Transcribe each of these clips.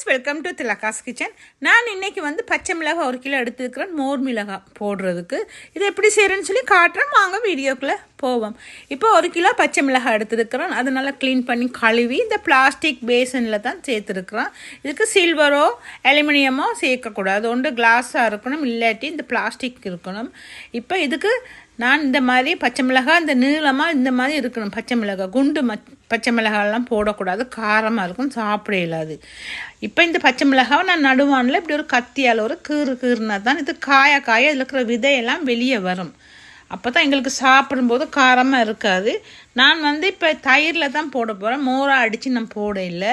Friends welcome to Thilaga's kitchen நான் இன்னைக்கு வந்து பச்சை மிளகாய் ஒரு கிலோ எடுத்துருக்கிறேன். மோர் மிளகாய் போடுறதுக்கு. இது எப்படி செய்கிறேன்னு சொல்லி காட்டுறேன். வாங்க வீடியோக்குள்ளே. போவோம். இப்போ ஒரு கிலோ பச்சை மிளகாய் எடுத்துருக்கிறோம். அதை நல்லா க்ளீன் பண்ணி கழுவி இந்த பிளாஸ்டிக் பேசனில் தான் சேர்த்துருக்குறோம். இதுக்கு சில்வரோ அலுமினியமோ சேர்க்கக்கூடாது. ஒன்று கிளாஸாக இருக்கணும். இல்லாட்டி இந்த பிளாஸ்டிக் இருக்கணும். இப்போ இதுக்கு நான் இந்த மாதிரி பச்சை மிளகாய் இந்த நீளமாக இந்த மாதிரி இருக்கணும். பச்சை மிளகாய் குண்டு ம பச்சை மிளகாயெல்லாம் போடக்கூடாது. காரமாக இருக்கும். சாப்பிட இல்லாது இப்போ இந்த பச்சை மிளகாவை நான் நடுவானில் இப்படி ஒரு கத்தியால் ஒரு கீறு கீறுனா தான் இது காய காய இதில் இருக்கிற விதையெல்லாம் வெளியே வரும். அப்போ தான் எங்களுக்கு சாப்பிடும்போது காரமாக இருக்காது. நான் வந்து இப்போ தயிரில் தான் போட போகிறேன் மோராக அடித்து நான் போட இல்லை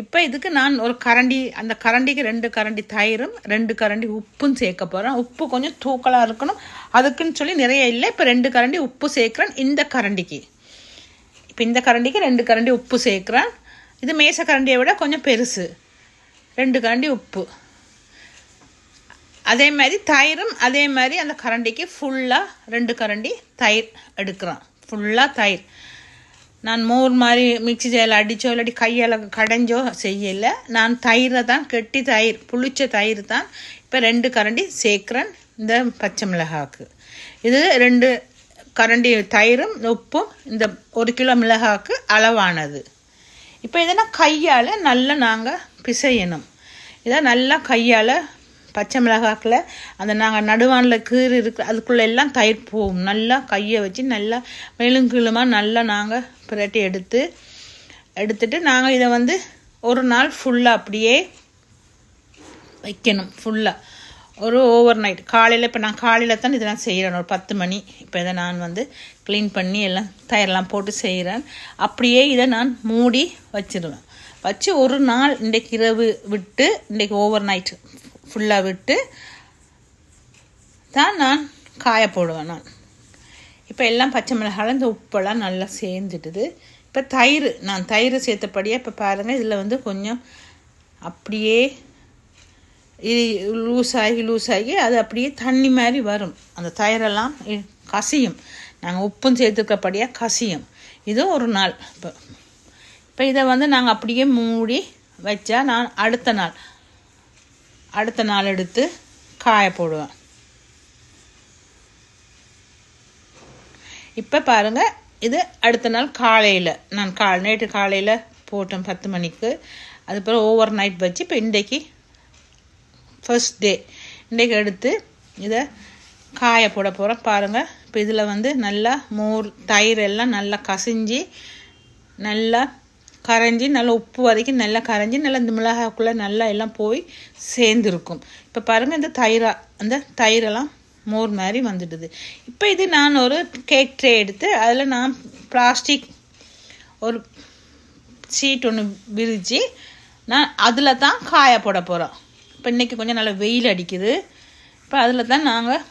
இப்போ இதுக்கு நான் ஒரு கரண்டி அந்த கரண்டிக்கு ரெண்டு கரண்டி தயிரும் ரெண்டு கரண்டி உப்பும் சேர்க்க போகிறேன் உப்பு கொஞ்சம் தூக்கலாக இருக்கணும். அதுக்குன்னு சொல்லி நிறைய இல்லை. இப்போ ரெண்டு கரண்டி உப்பு சேர்க்குறேன் இந்த கரண்டிக்கு. இப்போ இந்த கரண்டிக்கு ரெண்டு கரண்டி உப்பு சேர்க்குறேன். இது மேச கரண்டியை விட கொஞ்சம் பெருசு. ரெண்டு கரண்டி உப்பு. அதே மாதிரி தயிரும் அதே மாதிரி அந்த கரண்டிக்கு ஃபுல்லாக ரெண்டு கரண்டி தயிர் எடுக்கிறோம் ஃபுல்லாக தயிர். நான் மோர் மாதிரி மிக்சி செய்யல அடித்தோ இல்லாட்டி கையால் கடைஞ்சோ செய்யலை. நான் தயிரை தான் கெட்டி தயிர் புளிச்ச தயிர் தான் இப்போ ரெண்டு கரண்டி சேர்க்குறேன் இந்த பச்சை மிளகாக்கு. இது ரெண்டு கரண்டி தயிரும் உப்பும் இந்த ஒரு கிலோ மிளகாக்கு அளவானது. இப்போ இதெல்லாம் கையால் நல்லா நாங்கள் பிசையணும். இதை நல்லா கையால் பச்சை மிளகாக்கில் அந்த நாங்கள் நடுவானில் கீறு இருக்கு அதுக்குள்ளே எல்லாம் தயிர் போகும். நல்லா கையை வச்சு நல்லா மேலும் கீழுமாக நல்லா நாங்கள் பிரட்டி எடுத்து எடுத்துட்டு நாங்கள் இதை வந்து ஒரு நாள் ஃபுல்லாக அப்படியே வைக்கணும் ஃபுல்லாக ஒரு ஓவர் நைட் காலையில் இப்போ நான் காலையில் தான் இதெல்லாம் செய்கிறேன் ஒரு பத்து மணி. இப்போ இதை நான் வந்து க்ளீன் பண்ணி எல்லாம் தயிரெல்லாம் போட்டு செய்கிறேன் அப்படியே இதை நான் மூடி வச்சிருவேன். வச்சு ஒரு நாள் இன்றைக்கு இரவு விட்டு இன்றைக்கு ஓவர் நைட் ஃபுல்லாக விட்டு தான் நான் காய போடுவேன் நான். இப்போ எல்லாம் பச்சை மிளகாய் இந்த உப்பெல்லாம் நல்லா சேர்ந்துட்டுது இப்போ தயிர் நான் தயிர் சேர்த்தபடியே இப்போ பாருங்கள் இதில் வந்து கொஞ்சம் அப்படியே இது லூஸ் ஆகி லூஸ் ஆகி அது அப்படியே தண்ணி மாதிரி வரும். அந்த தயிரெல்லாம் இ- கசியும். நாங்கள் உப்பும் சேர்த்துக்கப்படியாக கசியும். இது ஒரு நாள். இப்போ இப்போ இதை வந்து நாங்கள் அப்படியே மூடி வச்சா நான் அடுத்த நாள் அடுத்த நாள் எடுத்து காய போடுவேன். இப்போ பாருங்கள் இது அடுத்த நாள் காலையில். நான் கா நேற்று காலையில் போட்டேன் பத்து மணிக்கு. அதுக்கப்புறம் ஓவர் நைட் வச்சு இப்போ இன்றைக்கு ஃபர்ஸ்ட் டே இன்றைக்கு எடுத்து இதை காய போட போகிறேன் பாருங்கள் இப்போ இதில் வந்து நல்லா மோர் தயிர் எல்லாம் நல்லா கசிஞ்சு நல்லா கரைஞ்சி நல்லா உப்பு வரைக்கும் நல்லா கரைஞ்சி நல்லா இந்த மிளகாக்குள்ளே நல்லா எல்லாம் போய் சேர்ந்துருக்கும். இப்போ பாருங்கள் இந்த தயிரா அந்த தயிரெல்லாம் மோர் மாதிரி வந்துடுது. இப்போ இது நான் ஒரு கேக் ட்ரே எடுத்து அதில் நான் பிளாஸ்டிக் ஒரு சீட் ஒன்று விரித்து நான் அதில் தான் காய போட போகிறோம் இப்போ இன்றைக்கி கொஞ்சம் நல்லா வெயில் அடிக்குது. இப்போ அதில் தான் நாங்கள்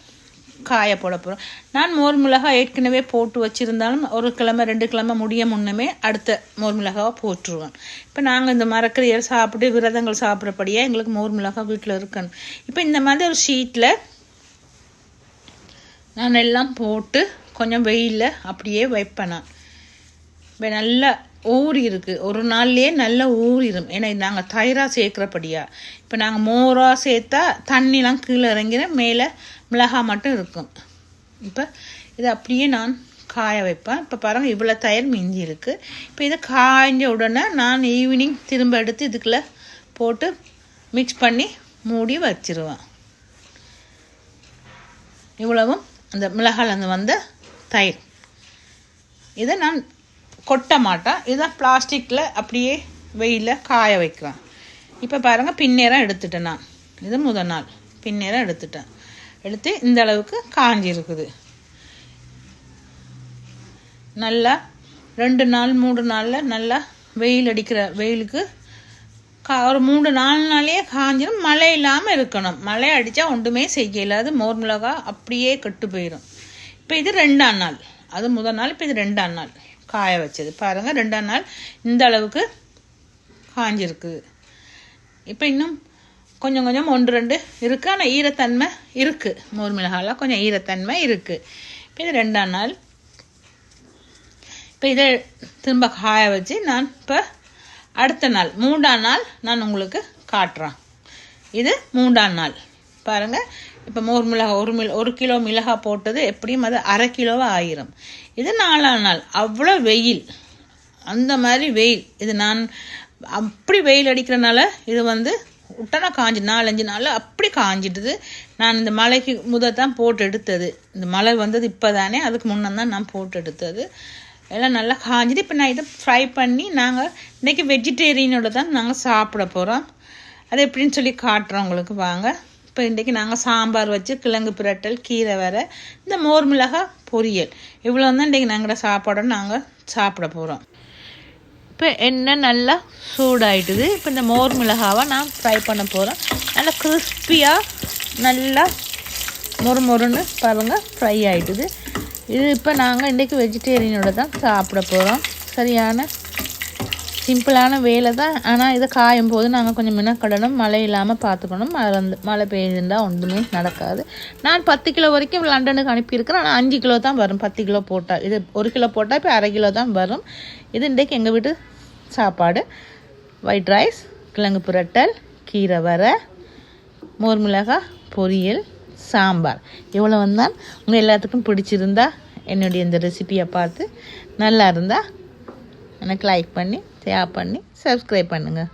காய போட போகிறோம் நான் மோர் மிளகாய் ஏற்கனவே போட்டு வச்சுருந்தாலும் ஒரு கிழமை ரெண்டு கிழமை முடிய முன்னமே அடுத்த மோர் மிளகாவை போட்டுருவேன். இப்போ நாங்கள் இந்த மரக்கறியை சாப்பிட்டு விரதங்கள் சாப்பிட்றபடியே எங்களுக்கு மோர் மிளகாய் வீட்டில் இருக்கணும். இப்போ இந்த மாதிரி ஒரு ஷீட்டில் நான் எல்லாம் போட்டு கொஞ்சம் வெயிலில் அப்படியே வைப்பேன் நான். இப்போ நல்லா ஊறி இருக்குது ஒரு நாள்லேயே நல்லா ஊறிடும் ஏன்னா நாங்கள் தயிராக சேர்க்குறபடியா. இப்போ நாங்கள் மோராக சேர்த்தா தண்ணிலாம் கீழே இறங்கின மேலே மிளகாய் மட்டும் இருக்கும். இப்போ இதை அப்படியே நான் காய வைப்பேன். இப்போ பாருங்கள் இவ்வளோ தயிர் மிஞ்சி இருக்குது இப்போ இதை காய்ஞ்ச உடனே நான் ஈவினிங் திரும்ப எடுத்து இதுக்குள்ளே போட்டு மிக்ஸ் பண்ணி மூடி வச்சிருவேன். இவ்வளவும் அந்த மிளகாலேருந்து வந்த தயிர். இதை நான் கொட்ட மாட்டேன். இதுதான் பிளாஸ்டிக்கில் அப்படியே வெயிலில் காய வைக்கிறேன் இப்போ பாருங்கள் பின்னேரம் எடுத்துட்டேன் நான். இது முதல் நாள். பின்னேரம் எடுத்துட்டேன். எடுத்து இந்த அளவுக்கு காஞ்சி இருக்குது நல்லா ரெண்டு நாள் மூணு நாளில் நல்லா வெயில் அடிக்கிற வெயிலுக்கு கா ஒரு மூணு நாலு நாளையே காஞ்சிடும் மழை இல்லாமல் இருக்கணும். மழை அடித்தா ஒன்றுமே செய்ய இல்லாது மோர் மிளகா அப்படியே கெட்டு போயிடும் இப்போ இது ரெண்டாம் நாள். அது முதல் நாள் இப்போ இது ரெண்டாம் நாள். காய வச்சது. பாருங்கள் ரெண்டாம் நாள் இந்த அளவுக்கு காஞ்சிருக்கு. இப்போ இன்னும் கொஞ்சம் கொஞ்சம் ஒன்று ரெண்டு இருக்குது ஆனால் ஈரத்தன்மை இருக்குது மோர் மிளகாலாம் கொஞ்சம் ஈரத்தன்மை இருக்குது இப்போ இது ரெண்டாம் நாள். இப்போ இதை திரும்ப காய வச்சு நான் இப்போ அடுத்த நாள் மூன்றாம் நாள் நான் உங்களுக்கு காட்டுறேன். இது மூன்றாம் நாள். பாருங்கள் இப்போ மோர் மிளகாய் ஒரு மிள ஒரு கிலோ மிளகாய் போட்டது எப்படியும் அது அரை கிலோவாக ஆயிரும். இது நாலாம் நாள். அவ்வளோ வெயில். அந்த மாதிரி வெயில். இது நான் அப்படி வெயில் அடிக்கிறனால இது வந்து உட்டனா காஞ்சி நாலஞ்சு நாள் அப்படி காஞ்சிட்டுது. நான் இந்த மலைக்கு முத தான் போட்டு எடுத்தது. இந்த மழை வந்தது இப்போ தானே அதுக்கு முன்னே தான் நான் போட்டு எடுத்தது. எல்லாம் நல்லா காஞ்சிட்டு இப்போ நான் இதை ஃப்ரை பண்ணி நாங்கள் இன்றைக்கி வெஜிடேரியனோட தான் நாங்கள் சாப்பிட போகிறோம் அது எப்படின்னு சொல்லி காட்டுறோம் உங்களுக்கு. வாங்க. இப்போ இன்றைக்கி நாங்கள் சாம்பார் வச்சு கிழங்கு பிரட்டல் கீரை வர இந்த மோர் மிளகாய் பொரியல். இவ்வளோ தான் இன்றைக்கி நாங்களோட சாப்பாடை நாங்கள் சாப்பிட போகிறோம் இப்போ எண்ணெய் நல்லா சூடாயிட்டுது. இப்போ இந்த மோர் மிளகாவை நான் ஃப்ரை பண்ண போகிறேன் நல்லா கிறிஸ்பியாக நல்லா மொறு மொறுன்னு பாருங்கள் ஃப்ரை ஆகிட்டுது இது இப்போ நாங்கள் இன்றைக்கி வெஜிடேரியனோட தான் சாப்பிட போகிறோம் சரியான சிம்பிளான வேலை தான். ஆனால் இதை காயும் போது நாங்கள் கொஞ்சம் மினக்கடணும். மழை இல்லாமல் பார்த்துக்கணும் மழை வந்து மழை பெய்யுதுண்டா ஒன்றுமே நடக்காது. நான் பத்து கிலோ வரைக்கும் லண்டனுக்கு அனுப்பியிருக்கிறேன். ஆனால் அஞ்சு கிலோ தான் வரும். பத்து கிலோ போட்டால் இது ஒரு கிலோ போட்டால் இப்போ அரை கிலோ தான் வரும். இது இன்றைக்கு எங்கள் வீட்டு சாப்பாடு. ஒயிட் ரைஸ் கிழங்கு புரட்டல் கீரை வர மோர் மிளகாய் பொரியல் சாம்பார். இவ்வளோ வந்தால் உங்கள் எல்லாத்துக்கும் பிடிச்சிருந்தா என்னுடைய இந்த ரெசிபியை பார்த்து நல்லா இருந்தால் எனக்கு லைக் பண்ணி ஷேர் பண்ணி சப்ஸ்கிரைப் பண்ணுங்கள்